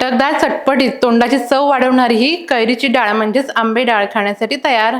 चटकदार चटपटीत तोंडाची चव वाढवणारी ही कैरीची डाळ म्हणजेच आंबे डाळ खाण्यासाठी तयार.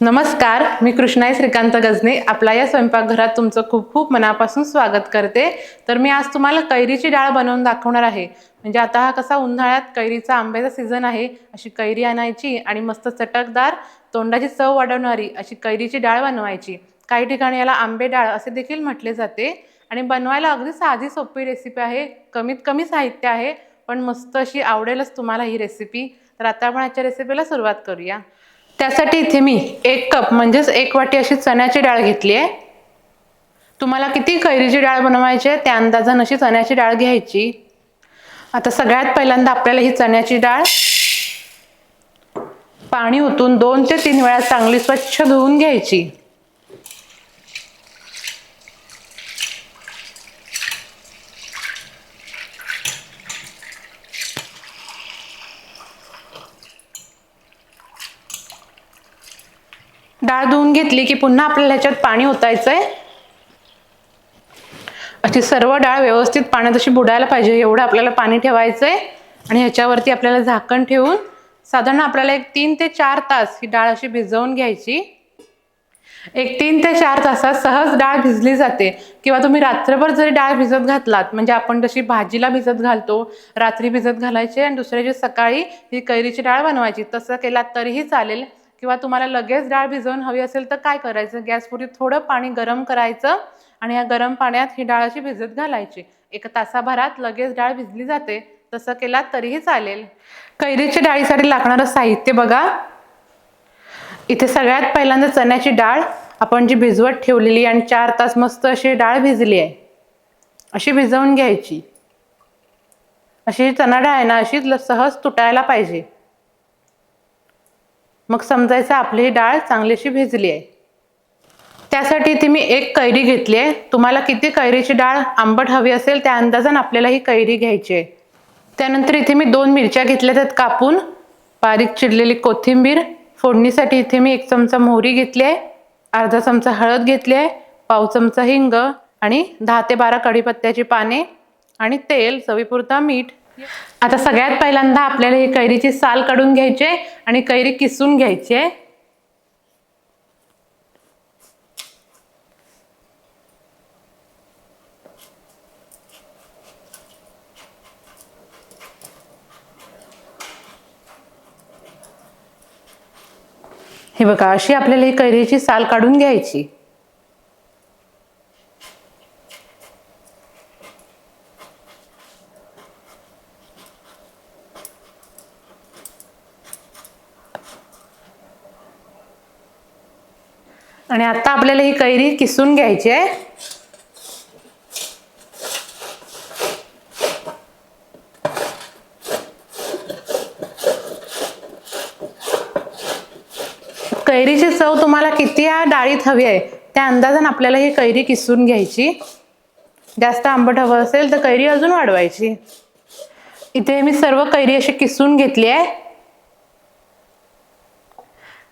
नमस्कार मी कृष्णाई श्रीकांत गजने. आपल्या या स्वयंपाकघरात तुमचं खूप खूप मनापासून स्वागत करते. तर मी आज तुम्हाला कैरीची डाळ बनवून दाखवणार आहे. म्हणजे आता हा कसा उन्हाळ्यात कैरीचा आंब्याचा सीझन आहे अशी कैरी आणायची आणि मस्त चटकदार तोंडाची चव वाढवणारी अशी कैरीची डाळ बनवायची. काही ठिकाणी याला आंबे डाळ असे देखील म्हटले जाते आणि बनवायला अगदी साधी सोपी रेसिपी आहे. कमीत कमी साहित्य आहे पण मस्त अशी आवडेलच तुम्हाला ही रेसिपी तर आता आपण याच्या रेसिपीला सुरुवात करूया. त्यासाठी इथे मी एक कप म्हणजेच एक वाटी अशी चण्याची डाळ घेतली आहे. तुम्हाला किती कैरीची डाळ बनवायची आहे त्या अंदाजानं अशी चण्याची डाळ घ्यायची. आता सगळ्यात पहिल्यांदा आपल्याला ही चण्याची डाळ पाणी ओतून दोन ते तीन वेळा चांगली स्वच्छ धुवून घ्यायची. डाळ धुवून घेतली की पुन्हा आपल्याला ह्याच्यात पाणी ओतायचंय? अशी सर्व डाळ व्यवस्थित पाण्यात अशी बुडायला पाहिजे एवढं आपल्याला पाणी ठेवायचंय आणि ह्याच्यावरती आपल्याला झाकण ठेवून साधारण आपल्याला एक तीन ते चार तास ही डाळ अशी भिजवून घ्यायची. एक तीन ते चार तासात सहज डाळ भिजली जाते. किंवा तुम्ही रात्रभर जरी डाळ भिजत घातलात म्हणजे आपण जशी भाजीला भिजत घालतो रात्री भिजत घालायची आणि दुसऱ्या दिवशी सकाळी ही कैरीची डाळ बनवायची तसं केलात तरीही चालेल. किंवा तुम्हाला लगेच डाळ भिजवून हवी असेल तर काय करायचं? गॅसपुरी थोडं पाणी गरम करायचं आणि या गरम पाण्यात ही डाळ अशी भिजत घालायची. एक तासाभरात लगेच डाळ भिजली जाते. तसं केलात तरीही चालेल. कैरीच्या डाळीसाठी लागणारं साहित्य बघा. इथे सगळ्यात पहिल्यांदा चण्याची डाळ आपण जी भिजवत ठेवलेली आणि चार तास मस्त अशी डाळ भिजली आहे. अशी भिजवून घ्यायची. अशी चणा डाळ आहे ना अशी ल- सहज तुटायला पाहिजे. मग समजायचं आपली ही डाळ चांगलीशी भिजली आहे. त्यासाठी इथे मी एक कैरी घेतली आहे. तुम्हाला किती कैरीची डाळ आंबट हवी असेल त्या अंदाजानं आपल्याला ही कैरी घ्यायची आहे. त्यानंतर इथे मी दोन मिरच्या घेतल्या त्यात कापून. बारीक चिरलेली कोथिंबीर. फोडणीसाठी इथे मी एक चमचा मोहरी घेतली आहे. अर्धा चमचा हळद घेतली आहे. पाव चमचा हिंग आणि दहा ते बारा कढीपत्त्याची पाने आणि तेल चवीपुरता मीठ आता सगळ्यात पहिल्यांदा आपल्याला ही कैरीची साल काढून घ्यायची आणि कैरी किसून घ्यायची आहे. हे बघा अशी आपल्याला ही कैरीची साल काढून घ्यायची. आणि आता आपल्याला ही कैरी किसून घ्यायची आहे. कैरीची चव तुम्हाला किती या डाळीत हवी आहे त्या अंदाजानं आपल्याला ही कैरी किसून घ्यायची. जास्त आंबट हवं असेल तर कैरी अजून वाढवायची. इथे मी सर्व कैरी अशी किसून घेतली आहे.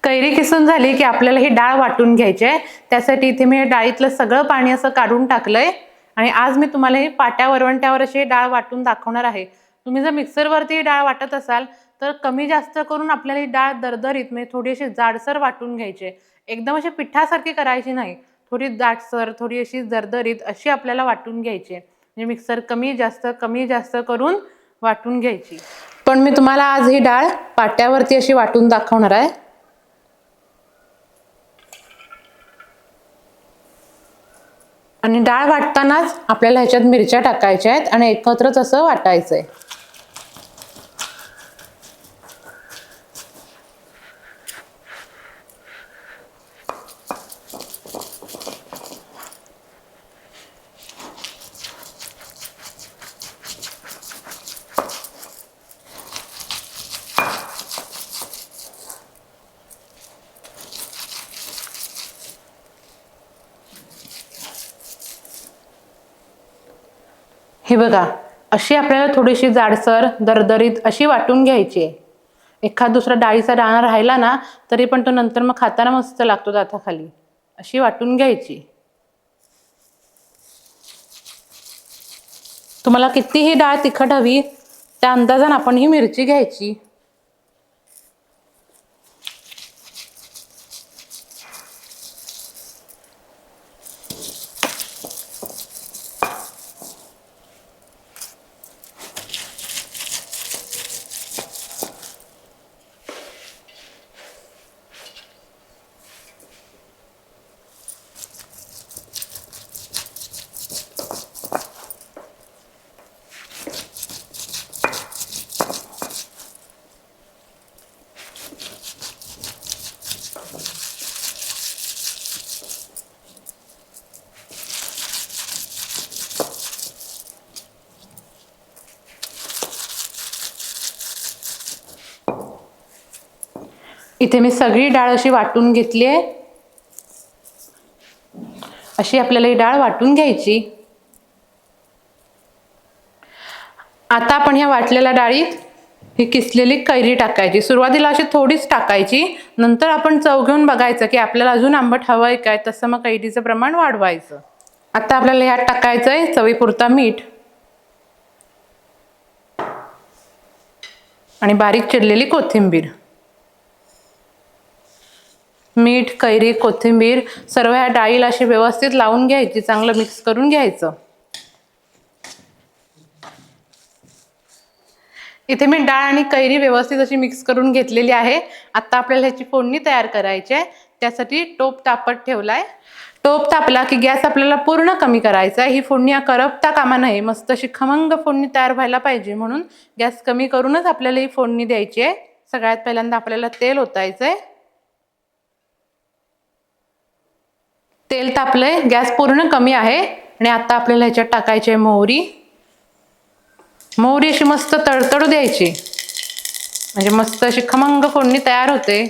कैरी किसून झाली की आपल्याला ही डाळ वाटून घ्यायची आहे त्यासाठी इथे मी डाळीतलं सगळं पाणी असं काढून टाकलंय. आणि आज मी तुम्हाला ही पाट्या वरवंट्यावर अशी डाळ वाटून दाखवणार आहे. तुम्ही जर मिक्सरवरती ही डाळ वाटत असाल तर कमी जास्त करून आपल्याला ही डाळ दरदरीत म्हणजे थोडी अशी जाडसर वाटून घ्यायची आहे. एकदम अशी पिठासारखी करायची नाही. थोडी दाटसर थोडी अशी दरदरीत अशी आपल्याला वाटून घ्यायची आहे म्हणजे मिक्सर कमी जास्त कमी जास्त करून वाटून घ्यायची. पण मी तुम्हाला आज ही डाळ पाट्यावरती अशी वाटून दाखवणार आहे. आणि डाळ वाटतानाच आपल्याला ह्याच्यात मिरच्या टाकायच्या आहेत आणि एकत्रच असं वाटायचं आहे हे बघा अशी आपल्याला थोडीशी जाडसर दरदरीत अशी वाटून घ्यायची आहे. एखाद दुसरा डाळीचा दाणा राहिला ना तरी पण तो नंतर मग खाताना मस्त लागतो दाताखाली. अशी वाटून घ्यायची. तुम्हाला कितीही डाळ तिखट हवी त्या अंदाजानं आपण ही मिरची घ्यायची. इथे मी सगळी डाळ अशी वाटून घेतली आहे. अशी आपल्याला ही डाळ वाटून घ्यायची. आता आपण ह्या वाटलेल्या डाळीत ही किसलेली कैरी टाकायची. सुरुवातीला अशी थोडीच टाकायची. नंतर आपण चव घेऊन बघायचं की आपल्याला अजून आंबट हवं आहे काय तसं मग कैरीचं प्रमाण वाढवायचं. आता आपल्याला ह्यात टाकायचं आहे चवीपुरता मीठ. आणि बारीक चिरलेली कोथिंबीर. मीठ कैरी कोथिंबीर सर्व ह्या डाळीला अशी व्यवस्थित लावून घ्यायची चांगलं मिक्स करून घ्यायचं. इथे मी डाळ आणि कैरी व्यवस्थित अशी मिक्स करून घेतलेली आहे. आता आपल्याला ह्याची फोडणी तयार करायची आहे. त्यासाठी टोप तापत ठेवलाय. टोप तापला की गॅस आपल्याला पूर्ण कमी करायचा आहे. ही फोडणी या करपता कामा नये. मस्त अशी खमंग फोडणी तयार व्हायला पाहिजे म्हणून गॅस कमी करूनच आपल्याला ही फोडणी द्यायची आहे. सगळ्यात पहिल्यांदा आपल्याला तेल ओतायचं आहे तेल तापलंय गॅस पूर्ण कमी आहे आणि आता आपल्याला ह्याच्यात टाकायची आहे मोहरी. मोहरी अशी मस्त तडतडू द्यायची. म्हणजे मस्त अशी खमंग फोडणी तयार होते.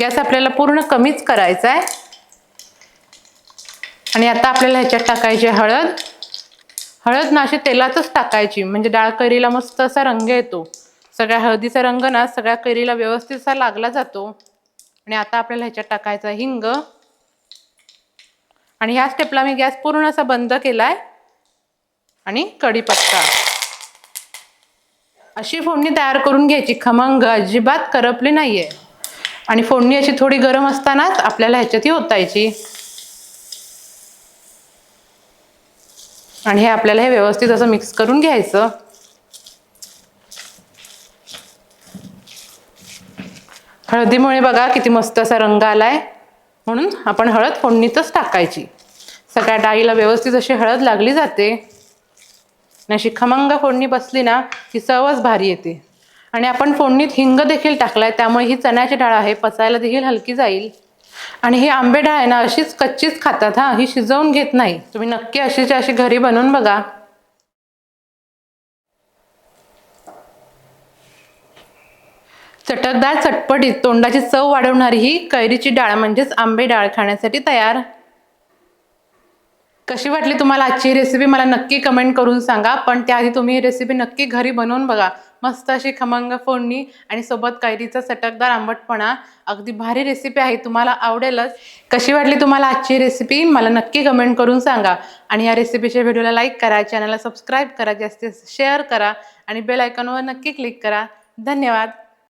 गॅस आपल्याला पूर्ण कमीच करायचा आहे आणि आता आपल्याला ह्याच्यात टाकायची आहे हळद. हळद ना अशी तेलातच टाकायची म्हणजे डाळ कैरीला मस्त असा रंग येतो. सगळ्या हळदीचा रंग ना सगळ्या कैरीला व्यवस्थित असा लागला जातो. आणि आता आपल्याला ह्याच्यात टाकायचा आहे हिंग. आणि ह्या स्टेपला मी गॅस पूर्ण असा बंद केलाय आणि कढीपत्ता. अशी फोडणी तयार करून घ्यायची. खमंग अजिबात करपली नाहीये. आणि फोडणी अशी थोडी गरम असतानाच आपल्याला ह्याच्यात ही ओतायची. आणि हे आपल्याला हे व्यवस्थित असं मिक्स करून घ्यायचं. हळदीमुळे बघा किती मस्त असा रंग आलाय. म्हणून आपण हळद फोडणीतच टाकायची. सगळ्या डाळीला व्यवस्थित अशी हळद लागली जाते. आणि अशी खमंग फोडणी बसली ना की चवच भारी येते. आणि आपण फोडणीत हिंग देखील टाकलाय त्यामुळे ही चण्याची डाळ आहे पचायला देखील हलकी जाईल. आणि ही आंबे डाळ आहे ना अशीच कच्चीच खातात हा. ही शिजवून घेत नाही. तुम्ही नक्की अशीची अशी घरी बनवून बघा. चटकदार चटपटीत तोंडाची चव वाढवणारी ही कैरीची डाळ म्हणजेच आंबे डाळ खाण्यासाठी तयार. कशी वाटली तुम्हाला आजची रेसिपी मला नक्की कमेंट करून सांगा. पण त्याआधी तुम्ही ही रेसिपी नक्की घरी बनवून बघा. मस्त अशी खमंग फोडणी आणि सोबत कैरीचा चटकदार आंबटपणा. अगदी भारी रेसिपी आहे. तुम्हाला आवडेलच. कशी वाटली तुम्हाला आजची रेसिपी मला नक्की कमेंट करून सांगा. आणि या रेसिपीच्या व्हिडिओला लाईक करा. चॅनलला सबस्क्राईब करा. जास्तीत शेअर करा. आणि बेल आयकॉनवर नक्की क्लिक करा. धन्यवाद.